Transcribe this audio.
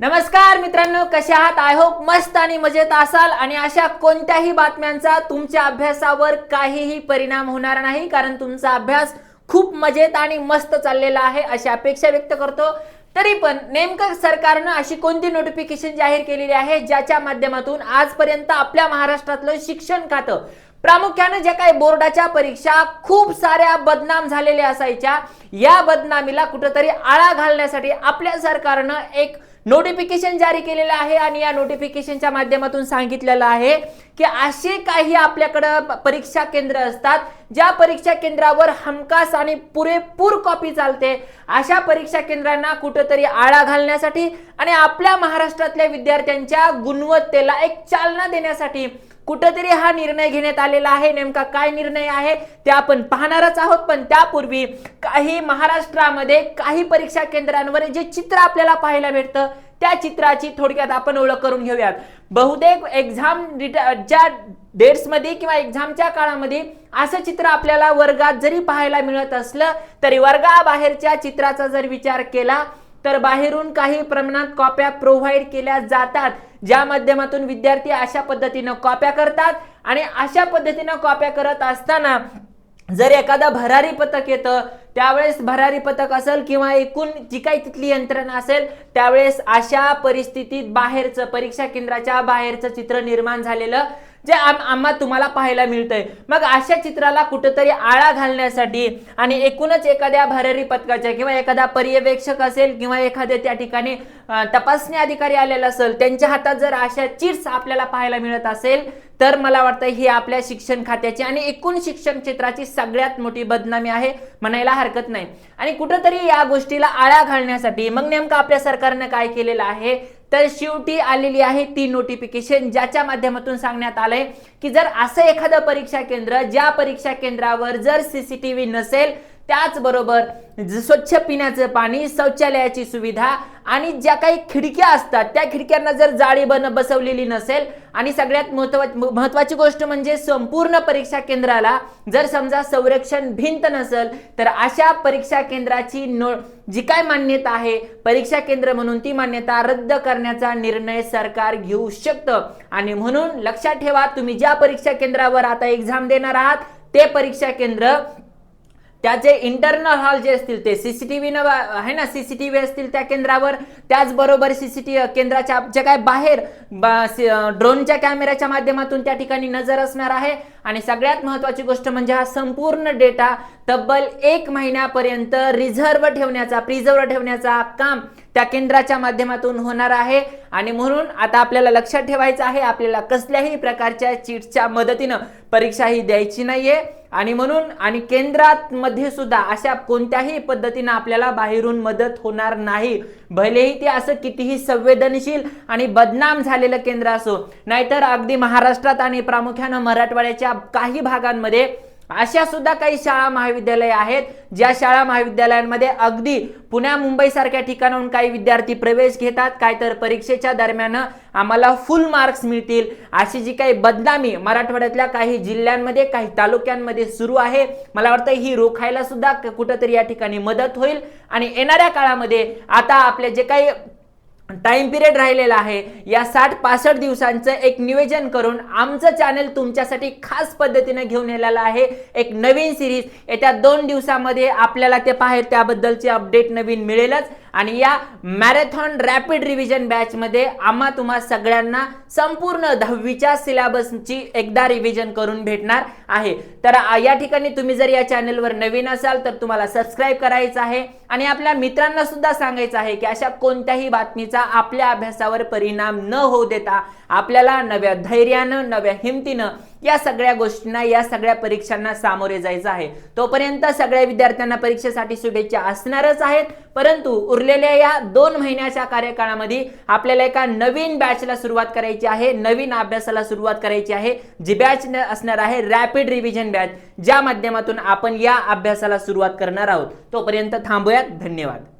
नमस्कार मित्रांनो कसे आहात? आय होप मस्त आणि मजेत असाल. आणि अशा कोणत्याही बातम्यांचा तुमच्या अभ्यासावर काहीही परिणाम होणार नाही कारण तुमचा अभ्यास खूप मजेत आणि मस्त चाललेला आहे अशी अपेक्षा व्यक्त करतो. तरी पण नेमकं सरकारनं अशी कोणती नोटिफिकेशन जाहीर केलेली आहे ज्याच्या माध्यमातून आजपर्यंत आपल्या महाराष्ट्रातलं शिक्षण खातं प्रामुख्याने ज्या काही बोर्डाच्या परीक्षा खूप साऱ्या बदनाम झालेल्या असायच्या या बदनामीला कुठंतरी आळा घालण्यासाठी आपल्या सरकारनं एक नोटिफिकेशन जारी केलेलं आहे आणि या नोटिफिकेशनच्या माध्यमातून सांगितलेलं आहे की असे काही आपल्याकडं प- परीक्षा केंद्र असतात ज्या परीक्षा केंद्रावर हमखास आणि पुरेपूर कॉपी चालते. अशा परीक्षा केंद्रांना कुठंतरी आळा घालण्यासाठी आणि आपल्या महाराष्ट्रातल्या विद्यार्थ्यांच्या गुणवत्तेला एक चालना देण्यासाठी कुठंतरी हा निर्णय घेण्यात आलेला आहे. नेमका काय निर्णय आहे ते आपण पाहणारच आहोत. पण त्यापूर्वी काही महाराष्ट्रामध्ये काही परीक्षा केंद्रांवर जे चित्र आपल्याला पाहायला भेटतं त्या चित्राची थोडक्यात आपण ओळख करून घेऊयात. बहुतेक एक्झाम ज्या डेट्समध्ये किंवा एक्झामच्या काळामध्ये असं चित्र आपल्याला वर्गात जरी पाहायला मिळत असलं तरी वर्गाबाहेरच्या चित्राचा जर विचार केला तर बाहेरून काही प्रमाणात कॉप्या प्रोव्हाइड केल्या जातात. ज्या माध्यमातून विद्यार्थी अशा पद्धतीनं कॉप्या करतात आणि अशा पद्धतीनं कॉप्या करत असताना जर एखादा भरारी पथक येतं त्यावेळेस भरारी पथक असेल किंवा एकूण जी काही तिथली यंत्रणा असेल त्यावेळेस अशा परिस्थितीत बाहेरचं परीक्षा केंद्राच्या बाहेरचं चित्र निर्माण झालेलं जे आम आम्हा तुम्हाला पाहायला मिळतंय. मग अशा चित्राला कुठंतरी आळा घालण्यासाठी आणि एकूणच एखाद्या भरारी पथकाच्या किंवा एखादा पर्यवेक्षक असेल किंवा एखाद्या त्या ठिकाणी तपासणी अधिकारी आलेला असेल त्यांच्या हातात जर अशा चिट्स आपल्याला पाहायला मिळत असेल तर मला वाटतं ही आपल्या शिक्षण खात्याची आणि एकूण शिक्षण क्षेत्राची सगळ्यात मोठी बदनामी आहे म्हणायला हरकत नाही. आणि कुठंतरी या गोष्टीला आळा घालण्यासाठी मग नेमकं आपल्या सरकारनं काय केलेलं आहे तर शेवटी आलेली आहे ती नोटिफिकेशन ज्याच्या माध्यमातून सांगण्यात आलंय की जर असं एखादं परीक्षा केंद्र ज्या परीक्षा केंद्रावर जर सीसीटीव्ही नसेल त्याचबरोबर स्वच्छ पिण्याचं पाणी शौचालयाची सुविधा आणि ज्या काही खिडक्या असतात त्या खिडक्यांना जर जाळी बन बसवलेली नसेल आणि सगळ्यात महत्वा महत्वाची गोष्ट म्हणजे संपूर्ण परीक्षा केंद्राला जर समजा संरक्षण भिंत नसेल तर अशा परीक्षा केंद्राची नो जी काय मान्यता आहे परीक्षा केंद्र म्हणून ती मान्यता रद्द करण्याचा निर्णय सरकार घेऊ शकतं. आणि म्हणून लक्षात ठेवा तुम्ही ज्या परीक्षा केंद्रावर आता एक्झाम देणार आहात ते परीक्षा केंद्र त्याचे इंटरनल हॉल जे असतील ते सीसीटीव्ही न आहे ना सीसीटीव्ही असतील त्या केंद्रावर त्याचबरोबर सीसीटीव्ही केंद्राच्या जे काय बाहेर ड्रोनच्या कॅमेऱ्याच्या माध्यमातून त्या ठिकाणी नजर असणार आहे. आणि सगळ्यात महत्वाची गोष्ट म्हणजे हा संपूर्ण डेटा तब्बल एक महिन्यापर्यंत रिझर्व ठेवण्याचा प्रिझर्व ठेवण्याचा काम त्या केंद्राच्या माध्यमातून होणार आहे. आणि म्हणून आता आपल्याला लक्षात ठेवायचं आहे आपल्याला कसल्याही प्रकारच्या चीटच्या मदतीनं परीक्षा ही द्यायची नाहीये. आणि म्हणून आणि केंद्रात मध्ये सुद्धा अशा कोणत्याही पद्धतीनं आपल्याला बाहेरून मदत होणार नाही. भलेही ते असं कितीही संवेदनशील आणि बदनाम झालेलं केंद्र असो नाहीतर अगदी महाराष्ट्रात आणि प्रामुख्यानं मराठवाड्याच्या काही भागांमध्ये अशा सुद्धा काही शाळा महाविद्यालय आहेत ज्या शाळा महाविद्यालयांमध्ये अगदी पुण्या मुंबई सारख्या ठिकाणाहून काही विद्यार्थी प्रवेश घेतात काय तर परीक्षेच्या दरम्यान आम्हाला फुल मार्क्स मिळतील. अशी जी काही बदनामी मराठवाड्यातल्या काही जिल्ह्यांमध्ये काही तालुक्यांमध्ये सुरू आहे. मला वाटतं ही रोखायला सुद्धा कुठंतरी या ठिकाणी मदत होईल. आणि येणाऱ्या काळामध्ये आता आपले जे काही टाइम पिरियड राहिलेला आहे. या साठ पासष्ट दिवसांचं एक नियोजन करून आमचं चॅनल तुमच्यासाठी खास पद्धतीने घेऊन येलेलं आहे. एक नवीन सिरीज येत्या दोन दिवसामध्ये आपल्याला ते पाहेल त्याबद्दलची अपडेट नवीन मिळेलच. आणि या मॅरेथॉन रॅपिड रिव्हिजन बॅचमध्ये आम्हा तुम्हा सगळ्यांना संपूर्ण दहावीच्या सिलेबसची एकदा रिव्हिजन करून भेटणार. आहे. तर या ठिकाणी तुम्ही जर या चॅनलवर नवीन असाल तर तुम्हाला सबस्क्राईब करायचं आहे. आणि आपल्या मित्रांना सुद्धा सांगायचं आहे की अशा कोणत्याही बातमीचा आपल्या अभ्यासावर परिणाम न होऊ देता आपल्याला नव्या धैर्यानं नव्या हिमतीनं या सगळ्या गोष्टींना या सगळ्या परीक्षांना सामोरे जायचं आहे. तोपर्यंत सगळ्या विद्यार्थ्यांना परीक्षेसाठी शुभेच्छा असणारच आहेत. परंतु उरलेल्या या दोन महिन्याच्या कार्यकाळामध्ये आपल्याला एका नवीन बॅचला सुरुवात करायची आहे. नवीन अभ्यासाला सुरुवात करायची आहे. जी बॅच न- असणार आहे रॅपिड रिव्हिजन बॅच ज्या माध्यमातून आपण या अभ्यासाला सुरुवात करणार आहोत. तोपर्यंत थांबूयात. धन्यवाद.